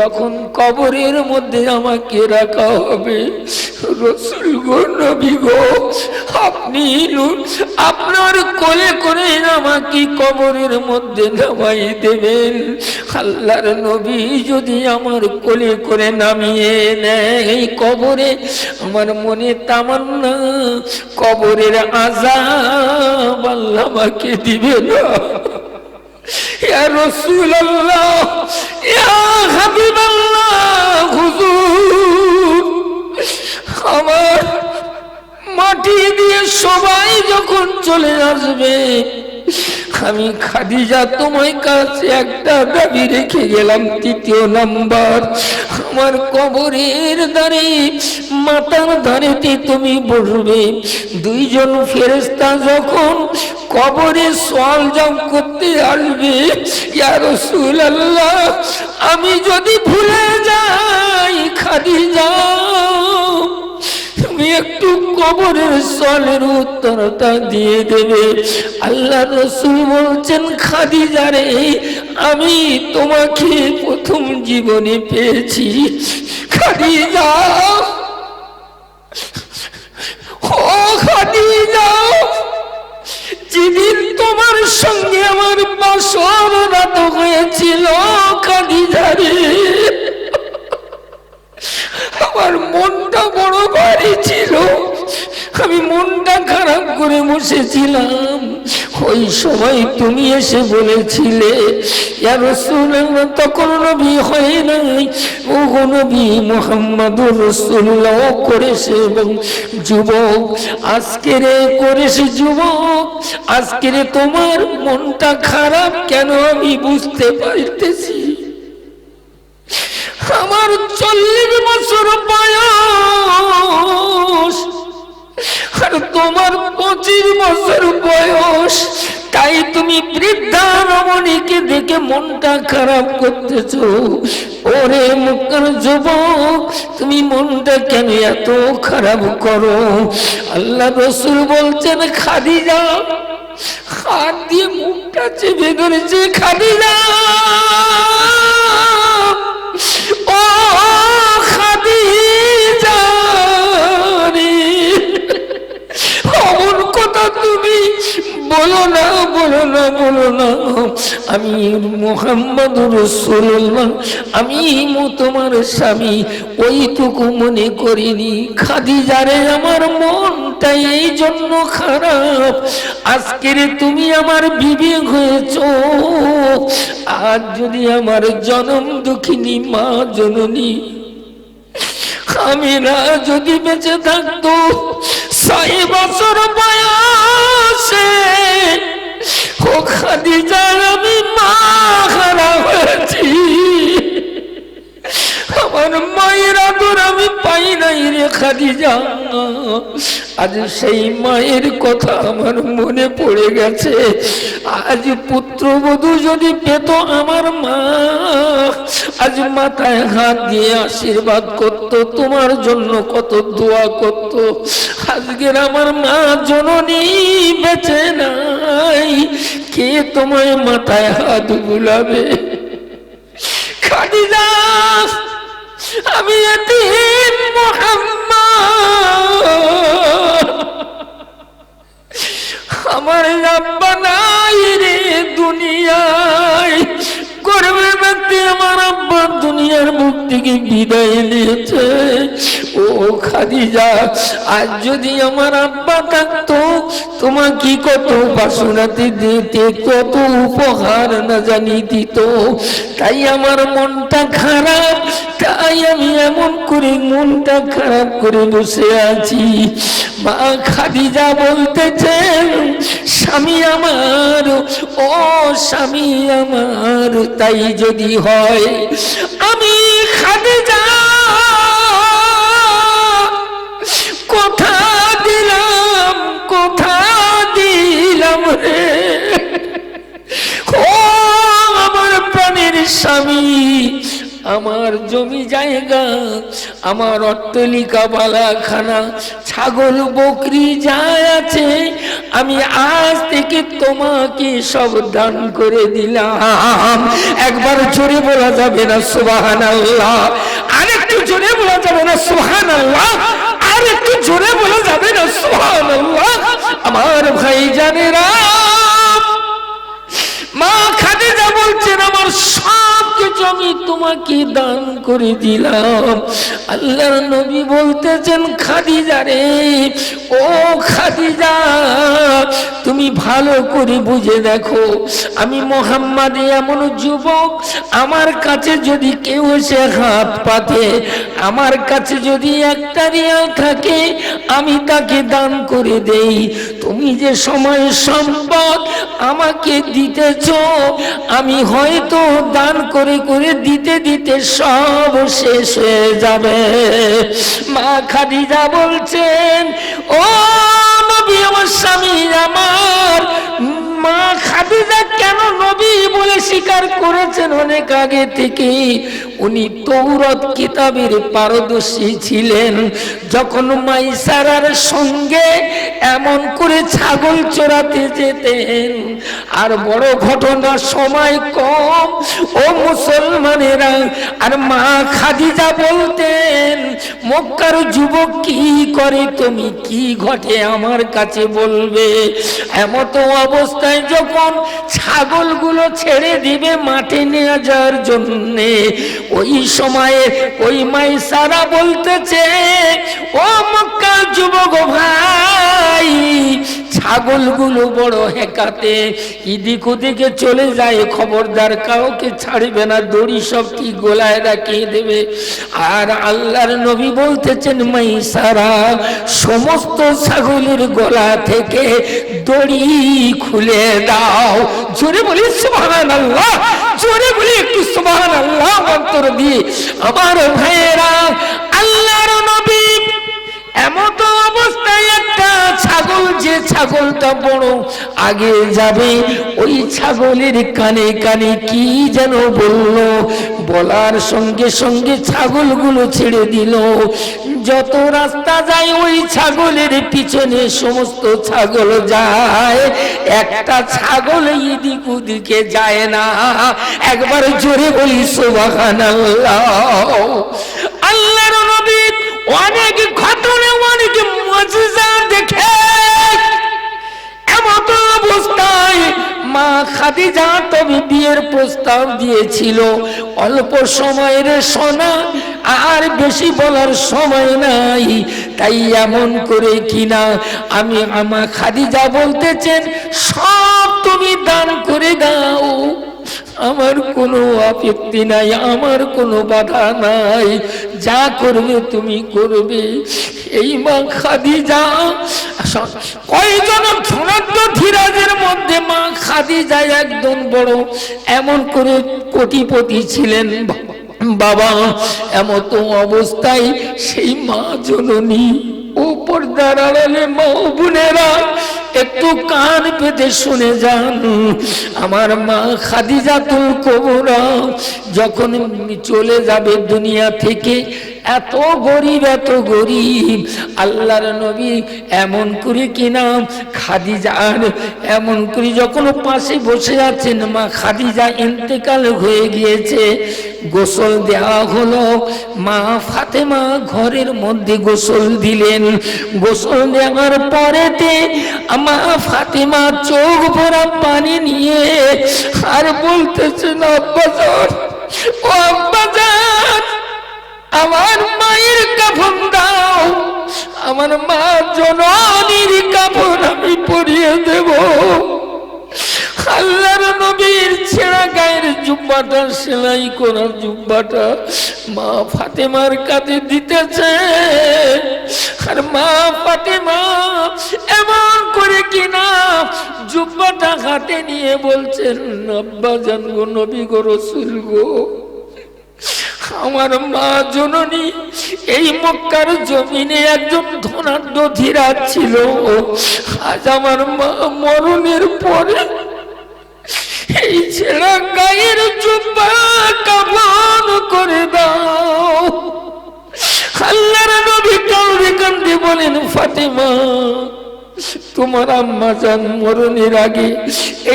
যখন কবরের মধ্যে আমাকে রাখা হবে, রসুল গো, নবী গো, আপনি আপনার কোলে করে আমাকে কবরের মধ্যে নামাই দেবেন। আল্লাহর নবী যদি আমার কোলে করে নামিয়ে নেয়, এই কবরে আমার মনে তামান্না, কবরের আজাব আল্লাহ আমাকে দিবে না। ইয়া রাসূলুল্লাহ চলে আসবে। আমি খাদিজা তোমার কাছে একটা দাবি রেখে গেলাম, তৃতীয় নাম্বার। আমার কবরের দ্বারে, মাতার ধারেতে তুমি বসবে। দুইজন ফেরেস্তা যখন কবরে সল জম করতে আসবে, ইয়া রাসূলুল্লাহ, আমি যদি ভুলে যাই খাদিজা, তুমি একটু কবরের সলের উত্তরতা দিয়ে দেবে। আল্লাহ রসুল বলছেন খাদিজারে আমি তোমাকে প্রথম জীবনে পেয়েছি। খাদিজা! ও খাদিজা! যেদিন তোমার সঙ্গে আমার বাসর রাত হয়েছিল খাদিজারে আমার মনটা বড় ভারী ছিল। আমি মনটা খারাপ করে বসেছিলাম। ওই সময় তুমি এসে বলেছিলে তখন নবী হয় নাই। ও নবী মুহাম্মাদুর রাসূলুল্লাহ করেছে এবং যুবক আজকের এ করেছে যুবক আজকের এ তোমার মনটা খারাপ কেন আমি বুঝতে পারতেছি আমার চল্লিশ বছর বয়স। আর তোমার পঁচিশ বছর বয়স। তাই তুমি বৃদ্ধা রমণীকে দেখে মনটা খারাপ করতেছ। ওরে মুখার যুবক, তুমি মনটা কেন এত খারাপ করো? আল্লাহ রসুল বলছেন, খাদিজা, হাত দিয়ে মুখটা চেপে ধরেছে, খাদিজা। বলো না বলো না বলো না। আমি মোহাম্মদ রসুল্লাহ আমি তোমার স্বামী। ওইটুকু মনে করিনি। খাদিজারে, আমার মনটা এই জন্য খারাপ। আজকের তুমি আমার বিবেক হয়েছ। আর যদি আমার জনম দুঃখিনী মা জননী আমি না যদি বেঁচে থাকতো ছয় বছর বয়সে ও খাদিজার আমি মা হারা হয়েছি। আমার মায়ের আদর আমি পাই নাই রে খাদিজা। আজ সেই মায়ের কথা আমার মনে পড়ে গেছে। আজ পুত্রবধূ যদি পেত আমার মা আজ মাথায় হাত দিয়ে আশীর্বাদ করত, তোমার জন্য কত দোয়া করত। আজকের আমার মা জননী বেঁচে নাই, কে তোমায় মাথায় হাত বুলাবে? খাদিজা, আমি এতিম আমার আব্বা নাই রে দুনিয়ায় করবে ব্যক্তি আমার আব্বা দুনিয়ার মুখ থেকে বিদায় নিয়েছে। ও খাদিজা, আজ যদি আমার আব্বা থাকতো, তোমাকে কত বাসনাতে দিতে, কত উপহার না জানি দিত। তাই আমার মনটা খারাপ, তাই আমি এমন করে মনটা খারাপ করে বসে আছি। মা খাদিজা বলতেছেন স্বামী আমার, ও স্বামী আমার, তাই যদি হয়, আমি খাদিজা। কোথা দিলাম কোথা দিলাম রে? ও আমার প্রাণের স্বামী, আমার জমি জায়গা আমার অট্টলিকা বালাখানা, ছাগল বকরি যা আছে, আমি আজ থেকে তোমাকে সব দান করে দিলাম। একবার জোরে বলা যাবে না সুবাহান আল্লাহ আরেকটু জোরে বলা যাবে না সুহান আল্লাহ আর একটু জোরে বলা যাবে না সুহান আল্লাহ আমার ভাই জানেরা মা তোমাকে দান করে দিলাম। আল্লাহর নবী বলতেছেন, খাদিজা রে, ও খাদিজা, তুমি ভালো করে বুঝে দেখো, আমি মোহাম্মদ এমন যুবক, আমার কাছে যদি কেউ এসে হাত পাতে, আমার কাছে যদি একটা রিয়াল থাকে, আমি তাকে দান করে দেই। তুমি যে সময় সম্পদ আমাকে দিতেছ, আমি হয়তো দান করে করে দিতে দিতে সব শেষ হয়ে যাবে। মা খাদিজা বলছেন, ও নবী, আমার স্বামী আমার। মা খাদিজা কেন নবী বলে স্বীকার করেছেন অনেক আগে থেকে উনি তৌরত কিতাবের পারদর্শী ছিলেন। যখন মাইসারার সঙ্গে এমন করে ছাগল চড়াতে যেতেন, আর বড় ঘটনা সময় কম, ও মুসলমানেরা, আর মা খাদিজা বলতেন, মক্কার যুবক কি করে, তুমি কি ঘটে আমার কাছে বলবে? এমত অবস্থায় যখন ছাগলগুলো ছেড়ে দিবে মাঠে নিয়ে যাওয়ার জন্যে ওই সময়ে ওই মাই সারা বলতেছে, ও মক্কার যুবক ভাই, ছাগলগুলো বড় হেকাতে ইদিক ওদিকে চলে যায়, খবরদার কাউকে ছাড়বে না, দড়ি সব কি গোলায় রাখিয়ে দেবে? আর আল্লাহর নবী বলতেছেন মাই সারা সমস্ত ছাগলের গলা থেকে দড়ি খুলে দাও। জোরে বলিস সুবহান আল্লাহ জোরে বলি একটু সুবহান আল্লাহ অন্তর দিয়ে। আমার ভাইয়েরা আল্লাহর নবী এমন অবস্থায় ছাগল, যে ছাগলটা বড় আগে যাবে, ওই ছাগলের কানে কানে কি যেন বলল? বলার সঙ্গে সঙ্গে ছাগলগুলো ছেড়ে দিল। যত রাস্তা যায়, ওই ছাগলের পিছনে সমস্ত ছাগল যায়। একটা ছাগল এদিক ওদিকে যায় না। একবার জোরে বলি সোবাহান আল্লাহ আল্লাহর নবী অনেক খাদিজা তবে বিয়ের প্রস্তাব দিয়েছিল। অল্প সময়ের সোনা আর বেশি বলার সময় নাই। তাই এমন করে কিনা আমি আমা খাদিজা বলতেছেন, সব তুমি দান করে দাও। আমার কোনো আপত্তি নাই, আমার কোনো বাধা নাই। যা করবে তুমি করবে। এই মা খাদিজা কয়জন মধ্যে মা খাদিজা একদম বড়, এমন করে কোটিপতি ছিলেন। বাবা, এমত অবস্থায় সেই মা জননী ও পর্দার আড়ালে মা বোনেরা একটু কান পেতে শুনে যান। আমার মা খাদিজা খাদিজাতুল কবরা যখন চলে যাবে দুনিয়া থেকে এত গরিব এত গরিব। আল্লাহর নবী এমন করে কিনা খাদিজার এমন করে যখন পাশে বসে আছেন, মা খাদিজা ইন্তেকাল হয়ে গিয়েছে। গোসল দেওয়া হলো। মা ফাতেমা ঘরের মধ্যে গোসল দিলেন। গোসল দেওয়ার পরেতে মা ফাতেমা চোখ ভরা পানি নিয়ে আর বলতেছেন আব্বাজান ও আব্বাজান আমার মায়ের কাফন দাও, আমার মা জননীর কাপড় আমি পরিয়ে দেব। আল্লাহর নবীর ছেঁড়া গায়ের জুব্বাটা, সেলাই করার জুব্বাটা মা ফাতেমার কাছে দিতেছে। আর মা ফাতেমা এমন করে কিনা জুব্বাটা হাতে নিয়ে বলছেন, আব্বা জান গো নবী গো রসুল গো। আমার মা জননী, এই মক্কার জমিনে একজন ধনাঢ্য ধীরা ছিল। আজ আমার মা মরণের পরে এই ছেঁড়া গায়ের জুব্বা কামন করে দাও। আল্লাহর নবী কাউরে কান্দে বলেন, ফাতেমা, তোমার আম্মা যান মরণের আগে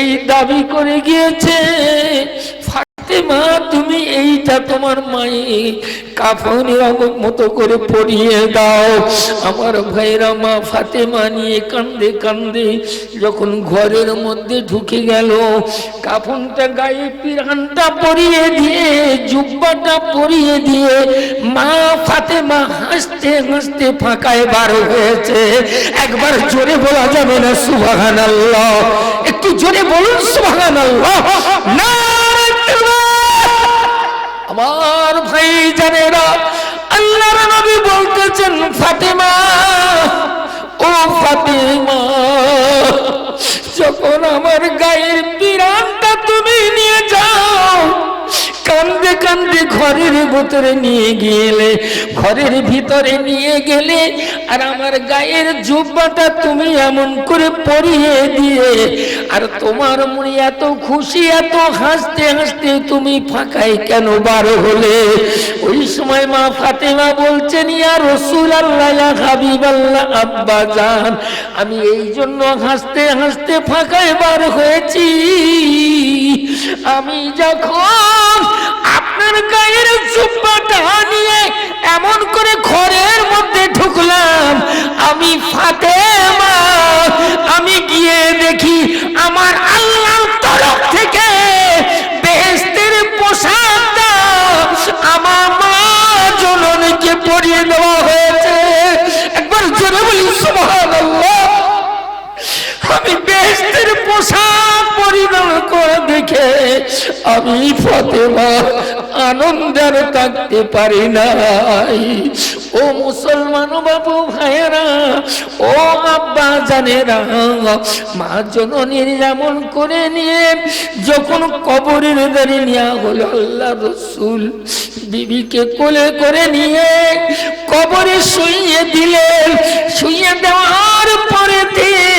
এই দাবি করে গিয়েছে ফাতেমা তুমি এইটা তোমার মায়ে কাফনের মতো করে পরিয়ে দাও। আমার ভাইরা মা ফাতেমা নিয়ে কান্দে কান্দে যখন ঘরের মধ্যে ঢুকে গেল, কাফনটা গায়ে পিরানটা পরিয়ে দিয়ে, জুব্বাটা পরিয়ে দিয়ে মা ফাতেমা হাসতে হাসতে ফাঁকায় বার হয়েছে। একবার জোরে বলা যাবে না সুবাহান একটু জোরে বলুন সুবাহান না ফাতেমা ও ফাতেমা যখন আমার গায়ের ঘরের ভিতরে নিয়ে গেলে, ঘরের ভিতরে নিয়ে গেলে, আর আমার গায়ের জুব্বাটা তুমি এমন করে পরিয়ে দিয়ে, আর তোমার মনে এত খুশি, এত হাসতে হাসতে তুমি ফাঁকায় কেন বার হলে? ওই সময় মা ফাতেমা বলছেন, ইয়া রসুল আল্লাহ হাবিব আল্লাহ আব্বা জান, আমি এই জন্য হাসতে হাসতে ফাঁকায় বার হয়েছি। আমি যখন আপনার গায়ের জুব্বাটা নিয়ে এমন করে ঘরের মধ্যে ঢুকলাম। আমি ফাতেমা, আমি গিয়ে দেখি আমার আল্লাহ আমি ফতেমা, আনন্দের থাকতে পারি নাই। ও মুসলমান বাবু ভাইয়েরা, ও আব্বা জানেরা, মা জননীর যেমন করে নিয়ে যখন কবরের দাঁড়িয়ে নেওয়া হলো আল্লাহ রসুল, বিবিকে কোলে করে নিয়ে কবরে শুইয়ে দিলেন। শুইয়ে দেওয়ার পরে মুখটা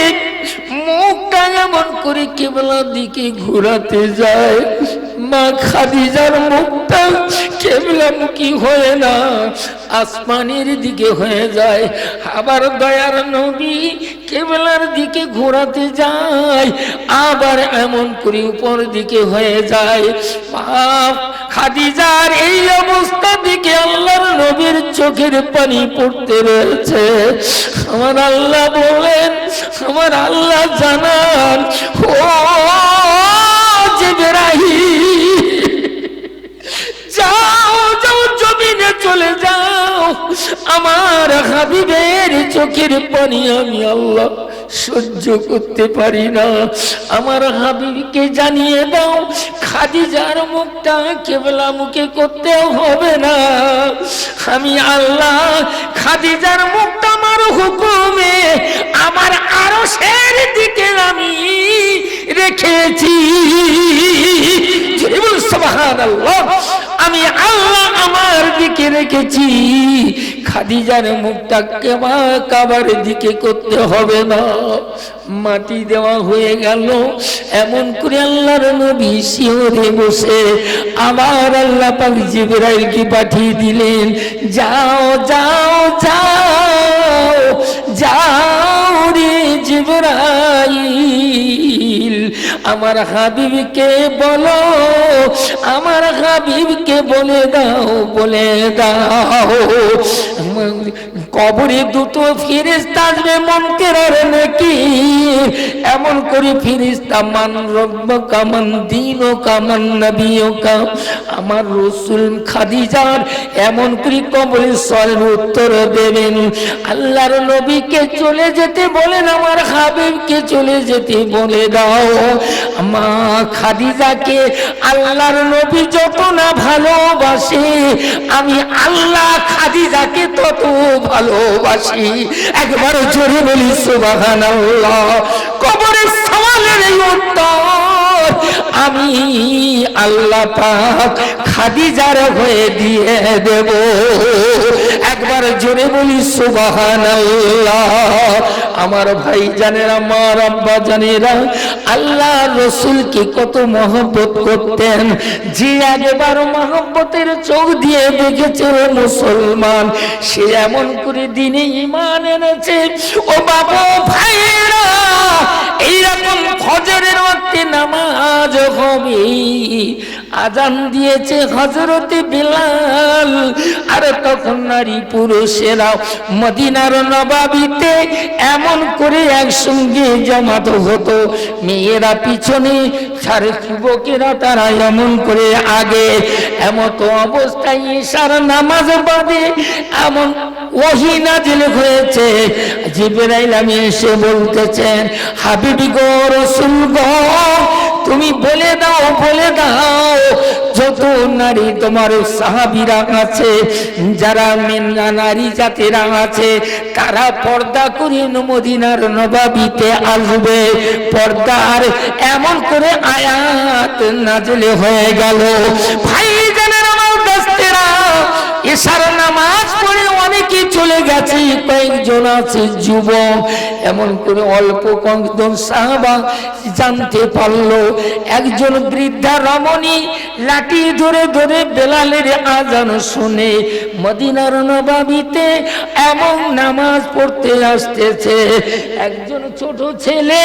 এমন করে কেবলার দিকে ঘোরাতে যায়। মা খাদিজার মুখটা কেবলামুখী হয়ে না, আসমানের দিকে হয়ে যায়। আবার দয়ার নবী কেবলার দিকে ঘোরাতে যায়, আবার এমন করে উপর দিকে হয়ে যায়। বাপ খাদিজার এই অবস্থা দিকে আল্লাহর নবীর চোখের পানি পড়তে রয়েছে। আমার আল্লাহ বলেন, আমার আল্লাহ জানান, ও জিবরাহিম যাও যাও, জমিনে চলে যাও। আমার হাবিবের চোখের পানি আমি আল্লাহ সহ্য করতে পারি না। আমার হাবিবকে জানিয়ে দাও, খাদিজার মুখটা কেবলা মুখে করতে হবে না। আমি আল্লাহ খাদিজার মুখটা আমার হুকুমে, আমার আরও সের দিকে আমি রেখেছি। আমি আল্লাহ আমার দিকে রেখেছি। খাদিজার মুখটা কেমা কাবার দিকে করতে হবে না। মাটি দেওয়া হয়ে গেল। এমন করে আল্লাহর নবী শিওরে বসে আবার আল্লাহ পাক জিবরাইলকে পাঠিয়ে দিলেন, যাও যাও যাও। আমার হাবিবকে বলো আমার হাবিবকে বলে দাও বলে দাও। কবরে দুটো ফিরিস্তা আসবে মনকেরার নাকি? এমন করে ফিরিস্তা, মান রব্ব কামান দিন ও কামান নবী ও কাম আমার রসুল খাদিজার। এমন করে কবরে সরের উত্তর দেবেন। আল্লাহর নবীকে চলে যেতে বলেন, আমার হাবিবকে চলে যেতে বলে দাও। মা খাদিজাকে আল্লাহর নবী যত না ভালোবাসে, আমি আল্লাহ খাদিজাকে তত ভালোবাসি। একবার জোরে বলি সুবাহান আল্লাহ কবরের সওয়ালের এই উত্তর আমি আল্লাহ পাক খাদিজার হয়ে দিয়ে দেব। একবার জোরে বলি সুবাহান আমার ভাই জানেরা মা আব্বা জানেরা, আল্লাহ রসুলকে কত মহব্বত করতেন? যে একবার মহব্বতের চোখ দিয়ে দেখেছে মুসলমান, সে এমন করে দিনে ইমান এনেছে, ও বাবু ভাইরা এইরকম ফজরের মধ্যে নামাজ হবে। আজান দিয়েছে হজরতে বিলাল। আর তখন নারী পুরুষেরা মদিনার নবাবিতে এমন করে একসঙ্গে জমাত হতো। মেয়েরা পিছনে সারে যুবকেরা তারা এমন করে আগে। এমত অবস্থায় ঈশার নামাজ বাদে এমন ওহি নাজিল হয়েছে। জিবরাইল আমি এসে বলতেছেন, হাবিবি গো রসুল গো তুমি বলে দাও বলে দাও, যত নারী তোমার সাহাবিরা আছে, যারা মেনা নারী জাতিরা আছে, তারা পর্দা করে মদিনার নবাবিতে আসবে। পর্দার এমন করে আয়াত নাজলে হয়ে গেল। ভাই দোস্তেরা এসার নামাজ পড়ে অনেকে চলে গেছে, কয়েকজন আছে যুবক, এমন করে অল্প কয়েকজন সাহাবা জানতে পারল। একজন বৃদ্ধা রমণী লাঠি ধরে ধরে বেলালের আজান শুনে মদিনার নবাবিতে এমন নামাজ পড়তে আসতেছে। একজন ছোট ছেলে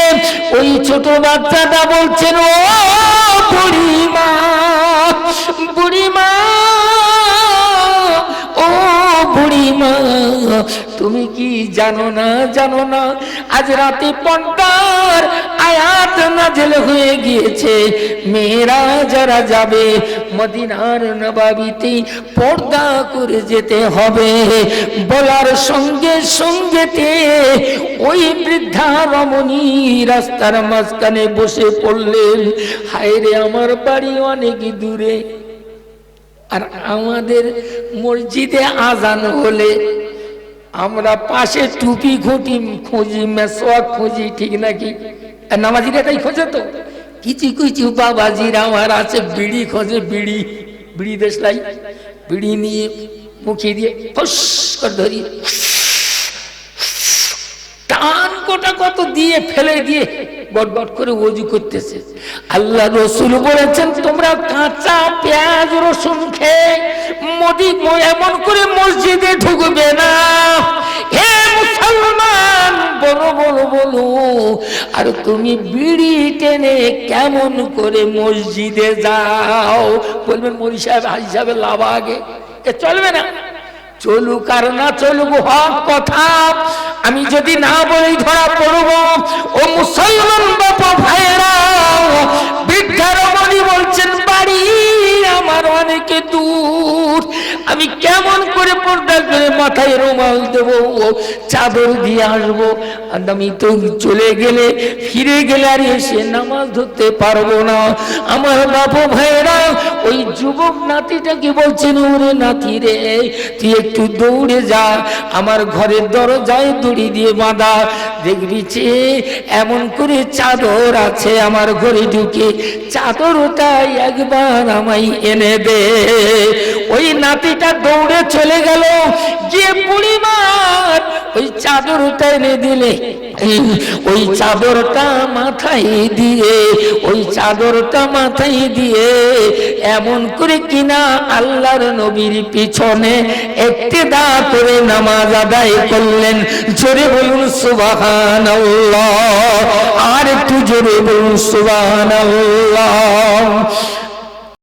ওই ছোট বাচ্চাটা বলছেন, ও বুড়িমা বুড়িমা বুড়িমা তুমি কি জানো না জানো না? আজ রাতে পর্দার আয়াত নাজেল হয়ে গিয়েছে। মেয়েরা যারা যাবে মদিনার নবাবিতে পর্দা করে যেতে হবে। বলার সঙ্গে সঙ্গেতে ওই বৃদ্ধা রমণী রাস্তার মাঝখানে বসে পড়লেন। হায় রে আমার বাড়ি অনেক দূরে। আর আমাদের মসজিদে আজান হলে আমরা পাশে টুপি খুঁটি খুঁজি মেসোয়াক খুঁজি, ঠিক নাকি? নামাজিরা তাই খোঁজে তো। কিছু কিছু বাবাজিরা আমার আছে, বিড়ি খোঁজে, বিড়ি বিড়ি দেশলাই বিড়ি নিয়ে মুখে দিয়ে ফস করে ধরি। টান কোটা কত দিয়ে ফেলে দিয়ে গটগট করে ওজু করতেছে। আল্লাহ রসুল বলেছেন, তোমরা কাঁচা পেঁয়াজ, রসুন খেয়ে মোদি এমন করে মসজিদে ঢুকবে না। হে মুসলমান, বলো বলো বলো, আর তুমি বিড়ি টেনে কেমন করে মসজিদে যাও? বলবেন মরি সাহেব, হাজি সাহেবের লাভ আগে। চলবে না। চলুক আর না চলুক, হক কথা। আমি যদি না বলি, ধরা পড়ব। ও মুসলমান বাবা ভাইরা বৃদ্ধা রমণী বলছেন, বাড়ি আমার অনেকে দূর। আমি কেমন পর্দা করে মাথায় রুমাল দেব চাদর দিয়ে আসব। আমি তো চলে গেলে, ফিরে গেলে আর এসে নামাজ ধরতে পারব না। আমার বাবা ভাইরা ওই যুবক নাতিটাকে বলছেন ওরে নাতি রে, তুই একটু দৌড়ে যা। আমার ঘরের দরজায় দড়ি দিয়ে বাঁধা। দেখবি যে, এমন করে চাদর আছে আমার ঘরে ঢুকে। চাদর ওটাই একবার আমায় এনে দে। ওই নাতিটা দৌড়ে চলে গেল গিয়ে বুড়িমার ওই চাদরটা এনে দিলে, ওই চাদরটা মাথায় দিয়ে, ওই চাদরটা মাথায় দিয়ে এমন করে কিনা আল্লাহর নবীর পিছনে একটি দা করে নামাজ আদায় করলেন। জোরে বলুন সুবাহান আর একটু জোরে বলুন সুবাহান